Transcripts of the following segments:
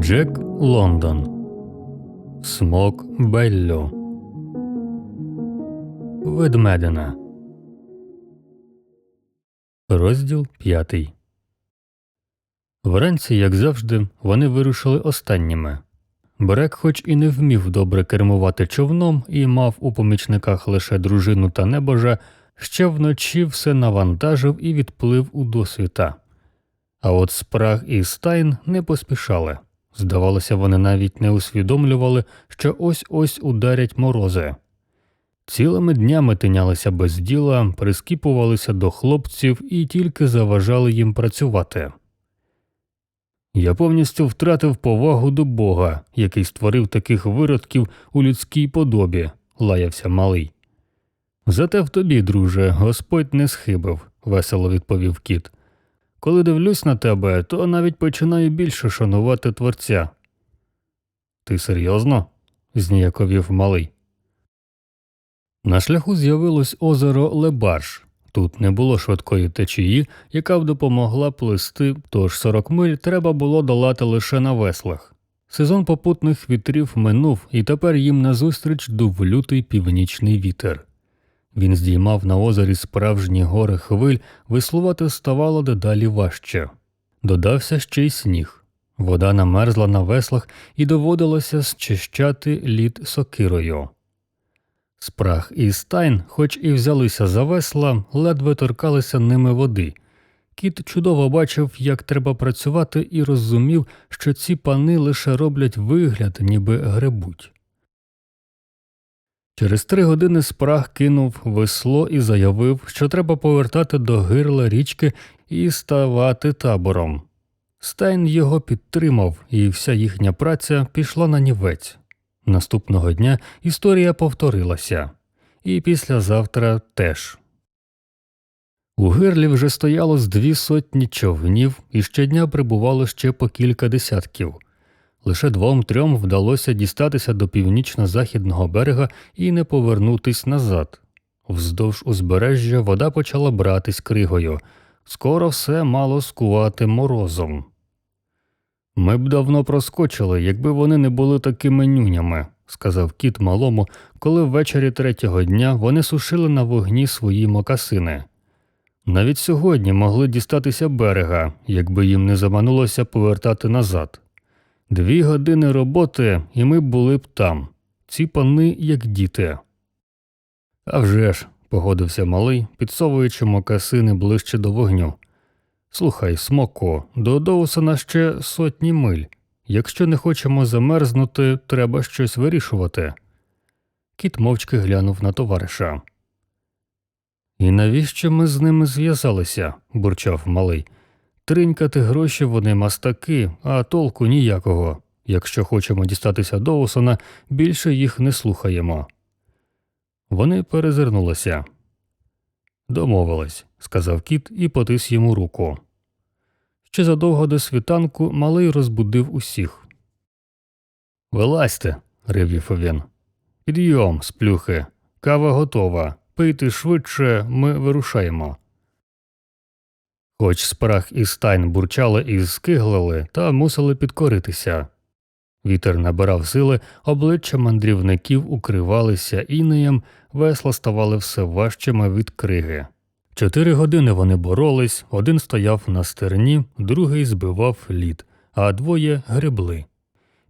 Джек Лондон Смок Беллю Ведмедина Розділ п'ятий Вранці, як завжди, вони вирушили останніми. Брек, хоч і не вмів добре кермувати човном і мав у помічниках лише дружину та небожа, ще вночі все навантажив і відплив у досвіта. А от спраг і стайн не поспішали. Здавалося, вони навіть не усвідомлювали, що ось ось ударять морози. Цілими днями тинялися без діла, прискіпувалися до хлопців і тільки заважали їм працювати. Я повністю втратив повагу до Бога, який створив таких виродків у людській подобі, лаявся малий. Зате в тобі, друже, Господь не схибив, весело відповів кіт. Коли дивлюсь на тебе, то навіть починаю більше шанувати творця. Ти серйозно? зніяковів малий. На шляху з'явилось озеро Лебарш. Тут не було швидкої течії, яка б допомогла плисти, тож 40 миль треба було долати лише на веслах. Сезон попутних вітрів минув, і тепер їм назустріч дув лютий північний вітер. Він здіймав на озері справжні гори хвиль, веслувати ставало дедалі важче. Додався ще й сніг. Вода намерзла на веслах і доводилося зчищати лід сокирою. Спраг і стайн, хоч і взялися за весла, ледве торкалися ними води. Кіт чудово бачив, як треба працювати, і розумів, що ці пани лише роблять вигляд, ніби гребуть. Через три години спраг кинув весло і заявив, що треба повертати до гирла річки і ставати табором. Стайн його підтримав, і вся їхня праця пішла на нівець. Наступного дня історія повторилася, і післязавтра теж. У гирлі вже стояло з дві сотні човнів, і щодня прибувало ще по кілька десятків. Лише двом трьом вдалося дістатися до північно-західного берега і не повернутись назад. Вздовж узбережжя вода почала братись кригою. Скоро все мало скувати морозом. Ми б давно проскочили, якби вони не були такими нюнями, сказав кіт малому, коли ввечері третього дня вони сушили на вогні свої мокасини. Навіть сьогодні могли дістатися берега, якби їм не заманулося повертати назад. Дві години роботи, і ми були б там. Ці пани, як діти. «А вже ж», – погодився малий, підсовуючи мокасини ближче до вогню. Слухай, смоко, до Доусона ще сотні миль. Якщо не хочемо замерзнути, треба щось вирішувати. Кіт мовчки глянув на товариша. І навіщо ми з ними зв'язалися? бурчав малий. Тринькати гроші вони мастаки, а толку ніякого. Якщо хочемо дістатися Доусона, більше їх не слухаємо. Вони перезирнулися. Домовились, сказав кіт і потис йому руку. Ще задовго до світанку малий розбудив усіх. Вилазьте, ревів він. Підйом, сплюхи, кава готова. Пийте швидше, ми вирушаємо. Хоч спрах і стайн бурчали і скиглили, та мусили підкоритися. Вітер набирав сили, обличчя мандрівників укривалися інеєм, весла ставали все важчими від криги. Чотири години вони боролись, один стояв на стерні, другий збивав лід, а двоє гребли.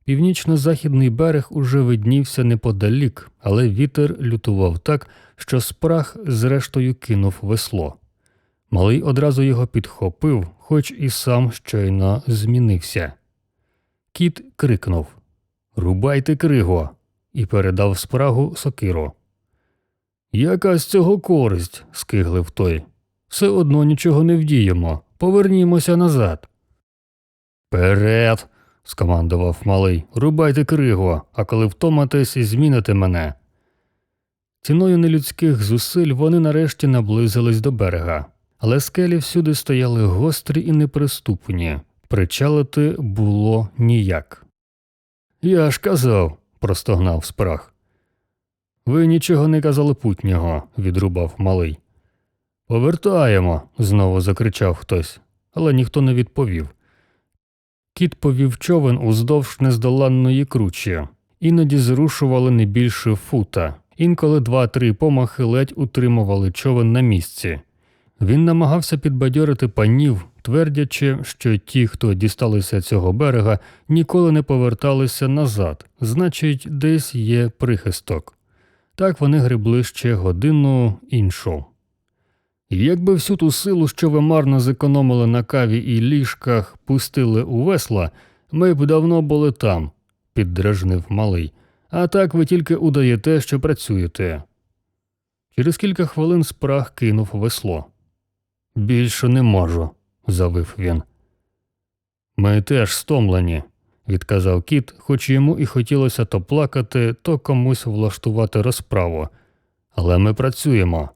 Північно-західний берег уже виднівся неподалік, але вітер лютував так, що спрах зрештою кинув весло. Малий одразу його підхопив, хоч і сам щойно змінився. Кіт крикнув Рубайте криго! і передав спрагу сокиру. Яка з цього користь? скиглив той. Все одно нічого не вдіємо. Повернімося назад. Перед. скомандував малий. Рубайте криго, а коли втомитесь, зміните мене. Ціною нелюдських зусиль вони нарешті наблизились до берега, але скелі всюди стояли гострі і неприступні. Причалити було ніяк. Я ж казав, простогнав спрах. Ви нічого не казали путнього, відрубав малий. Повертаємо, знову закричав хтось, але ніхто не відповів. Кіт повів човен уздовж нездоланної кручі, іноді зрушували не більше фута, інколи два-три помахи ледь утримували човен на місці. Він намагався підбадьорити панів, твердячи, що ті, хто дісталися цього берега, ніколи не поверталися назад, значить, десь є прихисток. Так вони гребли ще годину іншу. Якби всю ту силу, що ви марно зекономили на каві і ліжках, пустили у весла, ми б давно були там, піддражнив малий. А так ви тільки удаєте, що працюєте. Через кілька хвилин спраг кинув весло. Більше не можу, завив він. Ми теж стомлені, відказав кіт, хоч йому і хотілося то плакати, то комусь влаштувати розправу. Але ми працюємо.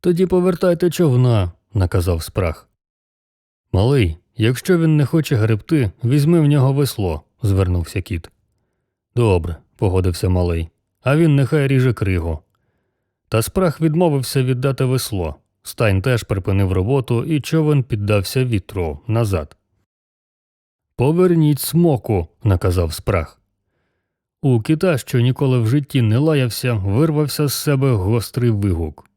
Тоді повертайте човна, наказав спраг. Малий, якщо він не хоче гребти, візьми в нього весло, звернувся кіт. Добре, погодився малий, а він нехай ріже кригу. Та спраг відмовився віддати весло. Стайн теж припинив роботу, і човен піддався вітру назад. Поверніть смоку, наказав спраг. У кита, що ніколи в житті не лаявся, вирвався з себе гострий вигук.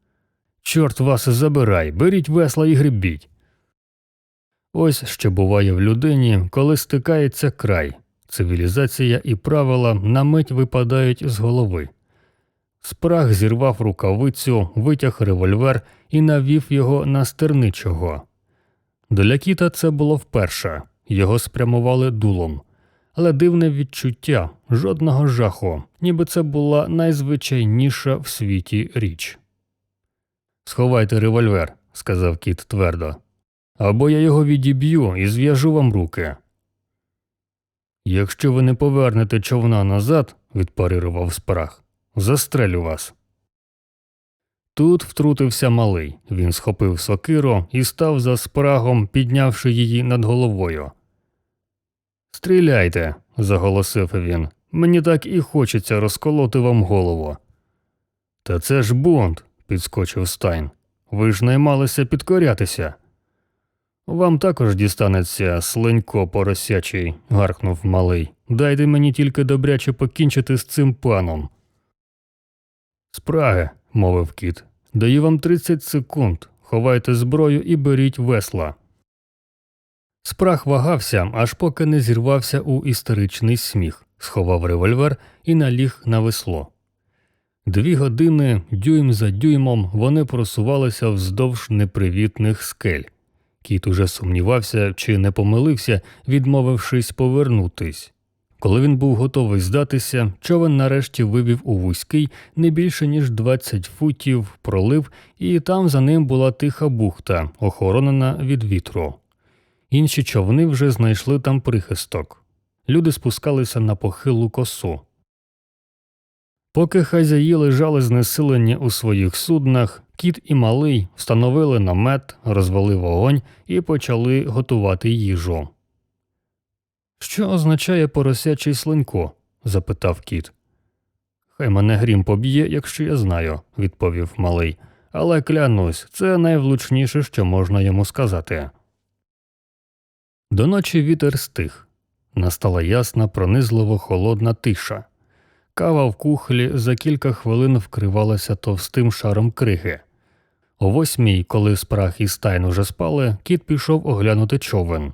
Чорт вас забирай, беріть весла і гребіть. Ось що буває в людині, коли стикається край. Цивілізація і правила на мить випадають з голови. Спраг зірвав рукавицю, витяг револьвер і навів його на стерничого. Для кіта це було вперше його спрямували дулом. Але дивне відчуття, жодного жаху, ніби це була найзвичайніша в світі річ. Сховайте револьвер, сказав кіт твердо. Або я його відіб'ю і зв'яжу вам руки. Якщо ви не повернете човна назад, відпарирував спраг, застрелю вас. Тут втрутився малий. Він схопив сокиру і став за спрагом, піднявши її над головою. Стріляйте, заголосив він. Мені так і хочеться розколоти вам голову. Та це ж бунт, підскочив Стайн. Ви ж наймалися підкорятися. Вам також дістанеться слинько поросячий, гаркнув малий. Дайте мені тільки добряче покінчити з цим паном. Спраги, мовив кіт, даю вам 30 секунд. Ховайте зброю і беріть весла. Спраг вагався, аж поки не зірвався у істеричний сміх, сховав револьвер і наліг на весло. Дві години, дюйм за дюймом, вони просувалися вздовж непривітних скель. Кіт уже сумнівався, чи не помилився, відмовившись повернутись. Коли він був готовий здатися, човен нарешті вивів у вузький не більше ніж 20 футів пролив, і там за ним була тиха бухта, охоронена від вітру. Інші човни вже знайшли там прихисток. Люди спускалися на похилу косу. Поки хазяї лежали знесилені у своїх суднах, кіт і малий встановили намет, розвели вогонь і почали готувати їжу. Що означає поросячий слинько? запитав кіт. Хай мене грім поб'є, якщо я знаю, відповів малий, але клянусь, це найвлучніше, що можна йому сказати. До ночі вітер стих. Настала ясна, пронизливо холодна тиша. Кава в кухлі за кілька хвилин вкривалася товстим шаром криги. О восьмій, коли спрах і стайн уже спали, кіт пішов оглянути човен.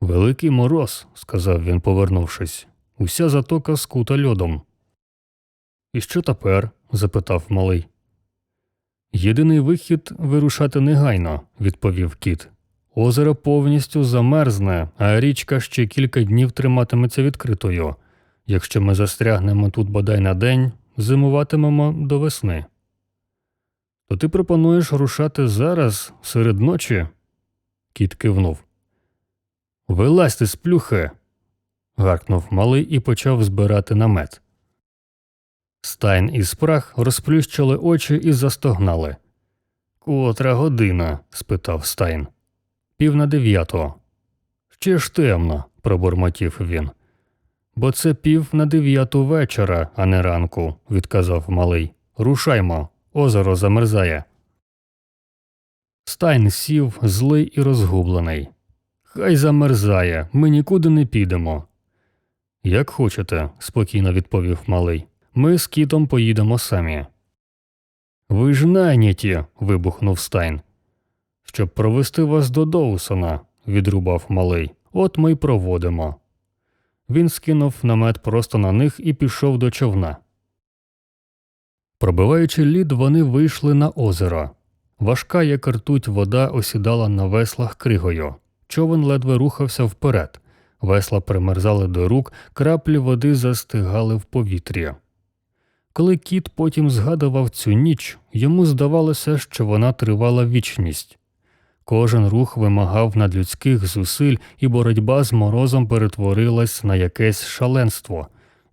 Великий мороз, сказав він, повернувшись, уся затока скута льодом. І що тепер? запитав малий. Єдиний вихід вирушати негайно, відповів кіт. Озеро повністю замерзне, а річка ще кілька днів триматиметься відкритою. Якщо ми застрягнемо тут бодай на день, зимуватимемо до весни. То ти пропонуєш рушати зараз, серед ночі? Кіт кивнув. Вилазьте з плюхи. гаркнув малий і почав збирати намет. Стайн і спрах розплющили очі і застогнали. Котра година? спитав Стайн. Пів на дев'ятого. Ще ж темно, пробурмотів він. Бо це пів на дев'яту вечора, а не ранку, відказав малий. Рушаймо, озеро замерзає. Стайн сів, злий і розгублений. Хай замерзає, ми нікуди не підемо. Як хочете, спокійно відповів малий. Ми з кітом поїдемо самі. Ви ж найняті. вибухнув Стайн. Щоб провести вас до Доусона, відрубав малий. От ми й проводимо. Він скинув намет просто на них і пішов до човна. Пробиваючи лід, вони вийшли на озеро. Важка, як ртуть, вода осідала на веслах кригою. Човен ледве рухався вперед. Весла примерзали до рук, краплі води застигали в повітрі. Коли кіт потім згадував цю ніч, йому здавалося, що вона тривала вічність. Кожен рух вимагав надлюдських зусиль, і боротьба з морозом перетворилась на якесь шаленство.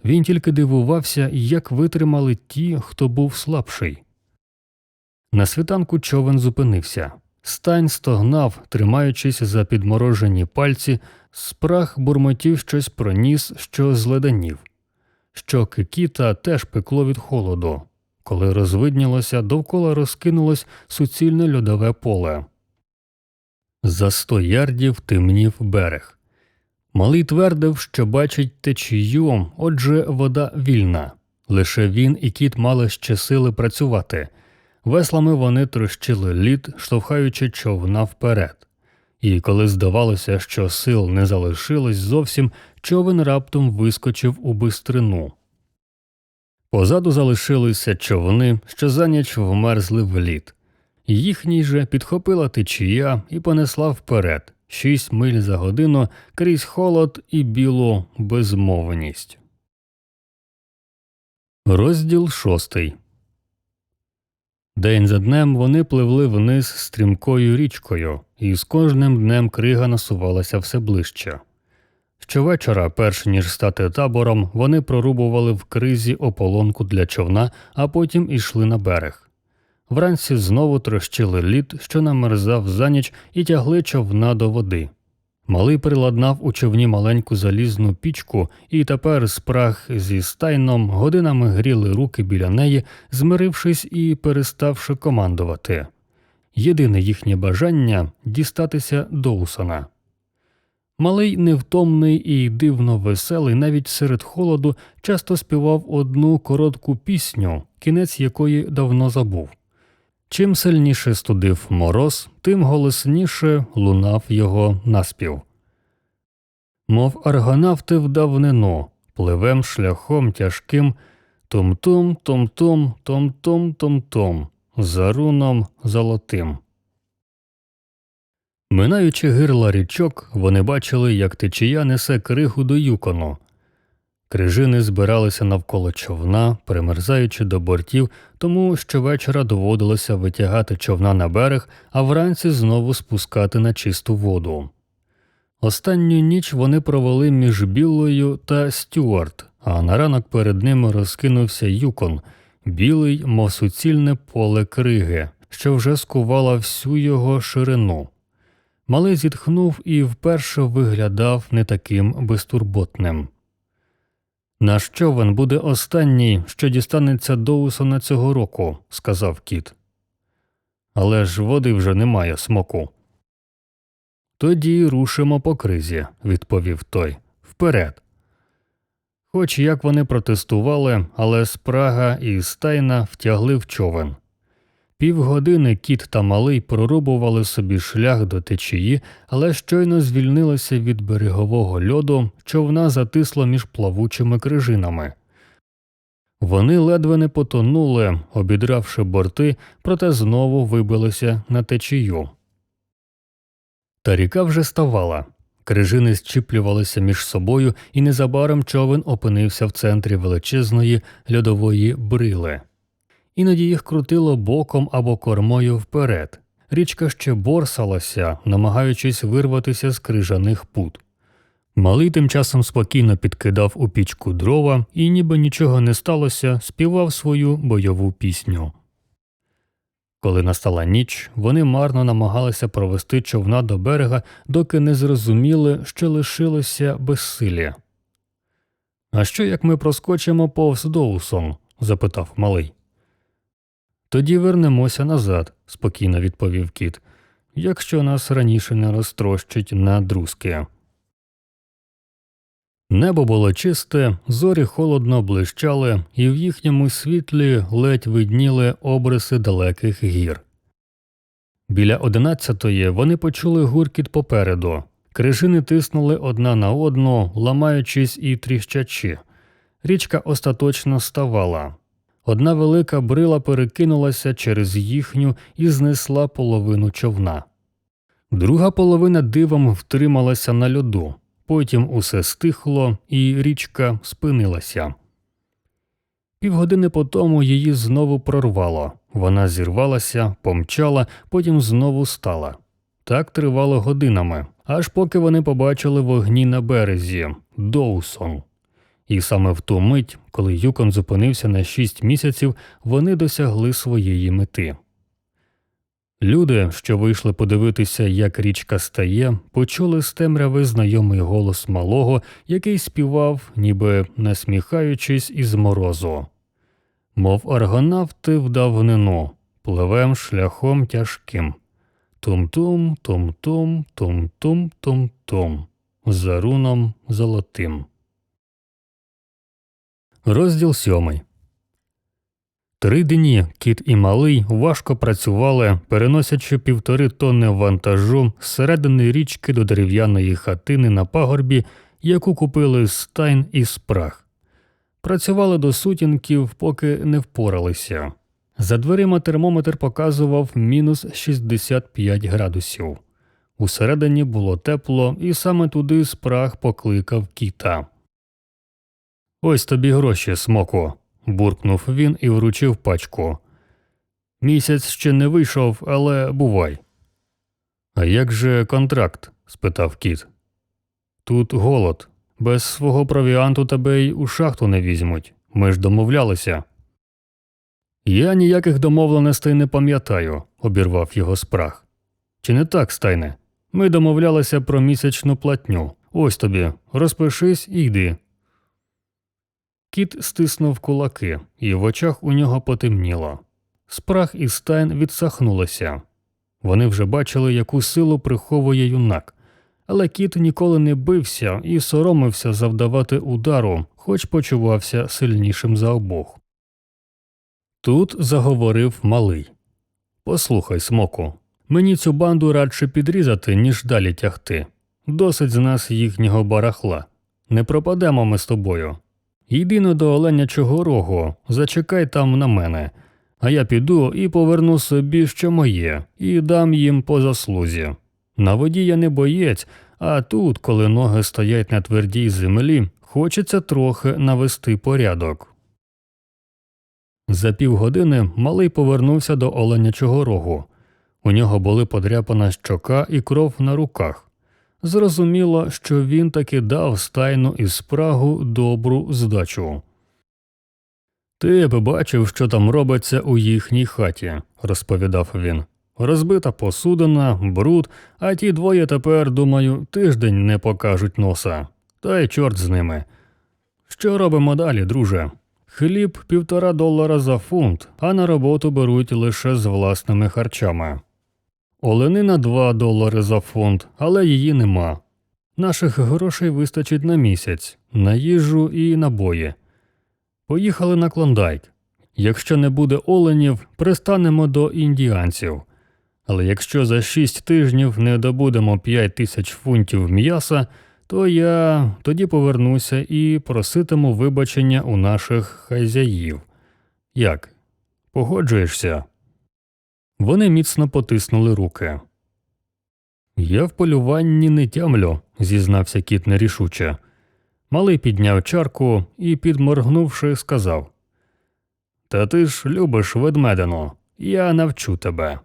Він тільки дивувався, як витримали ті, хто був слабший. На світанку човен зупинився. Стань стогнав, тримаючись за підморожені пальці, спрах бурмотів щось проніс, що зледанів. Щоки кіта теж пекло від холоду. Коли розвиднілося, довкола розкинулось суцільне льодове поле. За сто ярдів темнів берег. Малий твердив, що бачить течію, отже, вода вільна. Лише він і кіт мали ще сили працювати. Веслами вони трощили лід, штовхаючи човна вперед. І коли здавалося, що сил не залишилось зовсім, човен раптом вискочив у бистрину. Позаду залишилися човни, що за ніч вмерзли в лід. Їхній же підхопила течія і понесла вперед шість миль за годину крізь холод і білу безмовність. Розділ шостий. День за днем вони пливли вниз стрімкою річкою, і з кожним днем крига насувалася все ближче. Щовечора, перш ніж стати табором, вони прорубували в кризі ополонку для човна, а потім ішли на берег. Вранці знову трощили лід, що намерзав за ніч, і тягли човна до води. Малий приладнав у човні маленьку залізну пічку, і тепер спраг зі стайном годинами гріли руки біля неї, змирившись і переставши командувати. Єдине їхнє бажання дістатися Доусона. Малий невтомний і дивно веселий, навіть серед холоду, часто співав одну коротку пісню, кінець якої давно забув. Чим сильніше студив мороз, тим голосніше лунав його наспів. Мов аргонавти в давнину, пливем шляхом тяжким том-том, том-том, том-том, том-том, за руном золотим. Минаючи гирла річок, вони бачили, як течія несе кригу до юкону. Крижини збиралися навколо човна, примерзаючи до бортів, тому щовечора доводилося витягати човна на берег, а вранці знову спускати на чисту воду. Останню ніч вони провели між Біллою та Стюарт, а на ранок перед ними розкинувся юкон, білий, мов суцільне поле криги, що вже скувала всю його ширину. Малий зітхнув і вперше виглядав не таким безтурботним. Наш човен буде останній, що дістанеться Доусона цього року, сказав кіт. Але ж води вже немає смоку. Тоді рушимо по кризі, відповів той. Вперед. Хоч як вони протестували, але спрага і стайна втягли в човен. Півгодини кіт та малий прорубували собі шлях до течії, але щойно звільнилося від берегового льоду, човна затисло між плавучими крижинами. Вони ледве не потонули, обідравши борти, проте знову вибилися на течію. Та ріка вже ставала. Крижини зчіплювалися між собою, і незабаром човен опинився в центрі величезної льодової брили. Іноді їх крутило боком або кормою вперед. Річка ще борсалася, намагаючись вирватися з крижаних пут. Малий тим часом спокійно підкидав у пічку дрова і, ніби нічого не сталося, співав свою бойову пісню. Коли настала ніч, вони марно намагалися провести човна до берега, доки не зрозуміли, що лишилося безсилля. А що як ми проскочимо повз Доусон? запитав малий. Тоді вернемося назад, спокійно відповів кіт. якщо нас раніше не розтрощить на друзки. Небо було чисте, зорі холодно блищали, і в їхньому світлі ледь видніли обриси далеких гір. Біля одинадцятої вони почули гуркіт попереду. Крижини тиснули одна на одну, ламаючись і тріщачи. Річка остаточно ставала. Одна велика брила перекинулася через їхню і знесла половину човна. Друга половина дивом втрималася на льоду. Потім усе стихло, і річка спинилася. Півгодини по тому її знову прорвало. Вона зірвалася, помчала, потім знову стала. Так тривало годинами, аж поки вони побачили вогні на березі Доусон. І саме в ту мить, коли Юкон зупинився на шість місяців, вони досягли своєї мети. Люди, що вийшли подивитися, як річка стає, почули з темряви знайомий голос малого, який співав, ніби насміхаючись із морозу. Мов аргонавти в давнину, пливем шляхом тяжким. Тум-тум, тум-тум, тум-тум, тум-тум, за руном золотим. Розділ сьомий. Три дні кіт і малий важко працювали, переносячи півтори тонни вантажу з середини річки до дерев'яної хатини на пагорбі, яку купили з тайн і спраг. Працювали до сутінків, поки не впоралися. За дверима термометр показував мінус 65 градусів. Усередині було тепло, і саме туди спраг покликав кіта. Ось тобі гроші, смоку буркнув він і вручив пачку. Місяць ще не вийшов, але бувай. А як же контракт? спитав кіт. Тут голод. Без свого провіанту тебе й у шахту не візьмуть. Ми ж домовлялися. Я ніяких домовленостей не пам'ятаю, обірвав його спраг. Чи не так, стайне? Ми домовлялися про місячну платню. Ось тобі, розпишись і йди. Кіт стиснув кулаки, і в очах у нього потемніло. Спрах і стайн відсахнулися. Вони вже бачили, яку силу приховує юнак, але кіт ніколи не бився і соромився завдавати удару, хоч почувався сильнішим за обох. Тут заговорив малий Послухай, смоку, мені цю банду радше підрізати, ніж далі тягти. Досить з нас їхнього барахла. Не пропадемо ми з тобою. Йди до Оленячого рогу, зачекай там на мене, а я піду і поверну собі, що моє, і дам їм по заслузі. На воді я не боєць, а тут, коли ноги стоять на твердій землі, хочеться трохи навести порядок. За півгодини малий повернувся до Оленячого рогу. У нього були подряпана щока і кров на руках. Зрозуміло, що він таки дав стайну із спрагу добру здачу. Ти б бачив, що там робиться у їхній хаті, розповідав він. Розбита посудина, бруд, а ті двоє тепер, думаю, тиждень не покажуть носа. Та й чорт з ними. Що робимо далі, друже? Хліб півтора долара за фунт, а на роботу беруть лише з власними харчами. Оленина 2 долари за фунт, але її нема. Наших грошей вистачить на місяць, на їжу і набої. Поїхали на Клондайк. Якщо не буде оленів, пристанемо до індіанців. Але якщо за шість тижнів не добудемо п'ять тисяч фунтів м'яса, то я тоді повернуся і проситиму вибачення у наших хазяїв. Як? Погоджуєшся? Вони міцно потиснули руки. Я в полюванні не тямлю, зізнався кіт нерішуче. Малий підняв чарку і, підморгнувши, сказав Та ти ж любиш ведмедину, я навчу тебе.